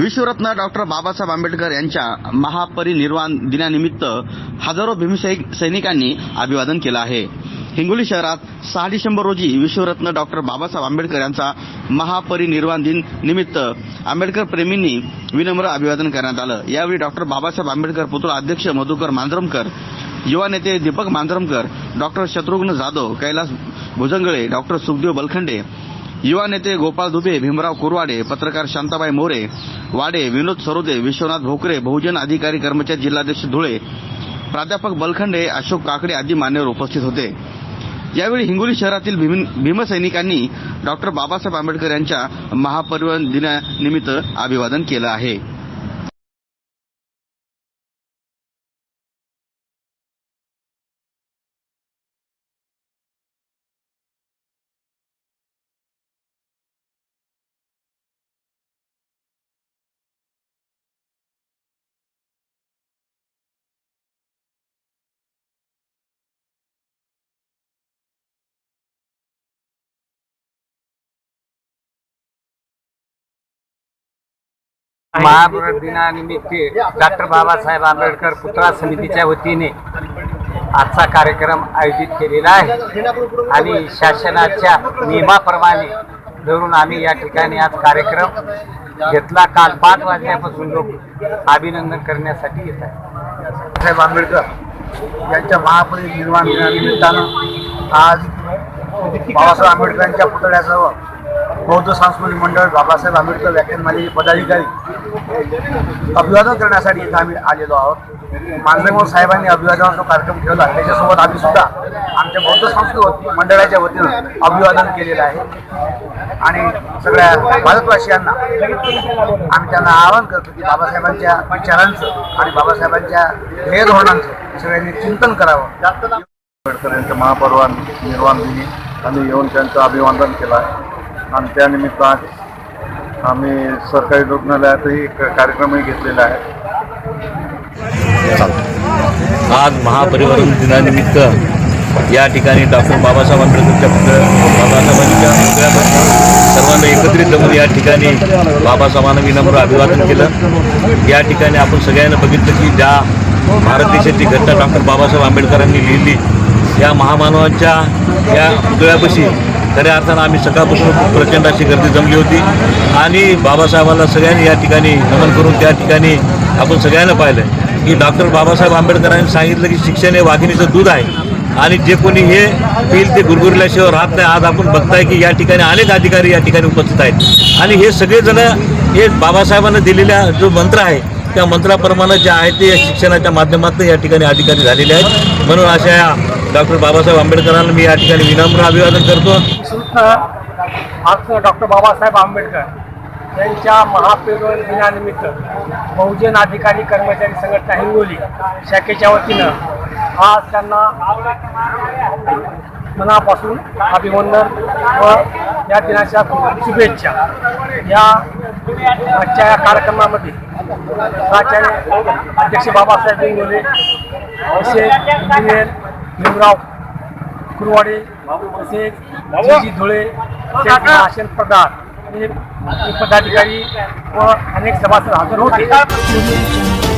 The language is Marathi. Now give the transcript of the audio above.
विश्वरत्न डॉक्टर बाबासाहेब आंबेडकर यांच्या महापरिनिर्वाण दिनानिमित्त हजारो भीमसैनिकांनी सैनिकांनी अभिवादन केलं आहे. हिंगोली शहरात सहा डिसेंबर रोजी विश्वरत्न डॉक्टर बाबासाहेब आंबेडकर यांचा महापरिनिर्वाण दिन निमित्त आंबेडकर प्रेमींनी विनम्र अभिवादन करण्यात आलं. यावेळी डॉक्टर बाबासाहेब आंबेडकर पुतळा अध्यक्ष मधुकर मांजरमकर युवा नेते दीपक मांजरमकर डॉक्टर शत्रुघ्न जाधव कैलास भुजंगळे डॉक्टर सुखदेव बलखंडे युवा नेते गोपाळ दुबे भीमराव कुरवाडे पत्रकार शांताबाई मोरे वाडे विनोद सरोदे विश्वनाथ भोकरे बहुजन अधिकारी कर्मचारी जिल्हाध्यक्ष धुळे प्राध्यापक बलखंडे अशोक काकडे आदी मान्यवर उपस्थित होते. यावेळी हिंगोली शहरातील भीम भीमसैनिकांनी डॉक्टर बाबासाहेब आंबेडकर यांच्या महापरिवहन दिनानिमित्त अभिवादन केलं आहे. महाभारत दिनानिमित्त डॉक्टर बाबासाहेब आंबेडकर पुतळा समितीच्या वतीने आजचा कार्यक्रम आयोजित केलेला आहे. आणि शासनाच्या नियमाप्रमाणे धरून आम्ही या ठिकाणी आज कार्यक्रम घेतला. काल पाच वाजल्यापासून लोक अभिनंदन करण्यासाठी येत आहे साहेब आंबेडकर यांच्या महापरिनिर्वाण दिनानिमित्तानं आज बाबासाहेब आंबेडकरांच्या पुतळ्यासह बौद्ध सांस्कृतिक मंडळ बाबासाहेब आंबेडकर व्याख्यानमालेचे पदाधिकारी. अभिवादन करण्यासाठी इथं आम्ही आलेलो आहोत. मांजरेमोर साहेबांनी अभिवादनाचा कार्यक्रम ठेवला त्याच्यासोबत आम्ही सुद्धा आमच्या बौद्ध सांस्कृतिक मंडळाच्या वतीनं अभिवादन केलेलं आहे. आणि सगळ्या भारतवासियांना आम्ही त्यांना आवाहन करतो की बाबासाहेबांच्या विचारांचं आणि बाबासाहेबांच्या ध्येय धोरणांचं सगळ्यांनी चिंतन करावं. आंबेडकर यांच्या महापर्वान निर्वाण दिनी आम्ही येऊन त्यांचं अभिवादन केलं आहे. आणि त्यानिमित्त आज आम्ही सरकारी रुग्णालयातही एक कार्यक्रमही घेतलेला आहे. आज महापरिवहन दिनानिमित्त या ठिकाणी डॉक्टर बाबासाहेब आंबेडकरच्या पुतळ्या बाबासाहेबांच्या पुतळ्यापासून सर्वांना एकत्रित जमून या ठिकाणी बाबासाहेबांना विनम्र अभिवादन केलं. या ठिकाणी आपण सगळ्यांना बघितलं की ज्या भारत देशाची घटना डॉक्टर बाबासाहेब आंबेडकरांनी लिहिली या महामानवांच्या या पुतळ्यापाशी खऱ्या अर्थानं आम्ही सकाळपासून खूप प्रचंड अशी गर्दी जमली होती. आणि बाबासाहेबांना सगळ्यांनी या ठिकाणी नमन करून त्या ठिकाणी आपण सगळ्यांना पाहिलं की डॉक्टर बाबासाहेब आंबेडकरांनी सांगितलं की शिक्षण हे वाघिणीचं दूध आहे. आणि जे कोणी हे पिल ते गुरगुरल्याशिवाय राहत नाही. आज आपण बघताय की या ठिकाणी अनेक अधिकारी या ठिकाणी उपस्थित आहेत. आणि हे सगळेजण हे बाबासाहेबांना दिलेला जो मंत्र आहे त्या मंत्राप्रमाणे जे आहे ते या शिक्षणाच्या माध्यमातून या ठिकाणी अधिकारी झालेले आहेत. म्हणून अशा या डॉक्टर बाबासाहेब आंबेडकरांना मी या ठिकाणी विनम्र अभिवादन करतो. आज डॉक्टर बाबासाहेब आंबेडकर यांच्या महापरिवहन दिनानिमित्त बहुजन अधिकारी कर्मचारी संघटना हिंगोली शाखेच्या वतीनं आज त्यांना मनापासून अभिवंदन व या दिनाच्या शुभेच्छा. या आजच्या या कार्यक्रमामध्ये प्राचार्य अध्यक्ष बाबासाहेब इंगोले तसेच इंजिनियर भीमराव कुरवाडे तसेच जी धुळे भाषण प्रधान हे हे पदाधिकारी व अनेक सभासद हजर होते.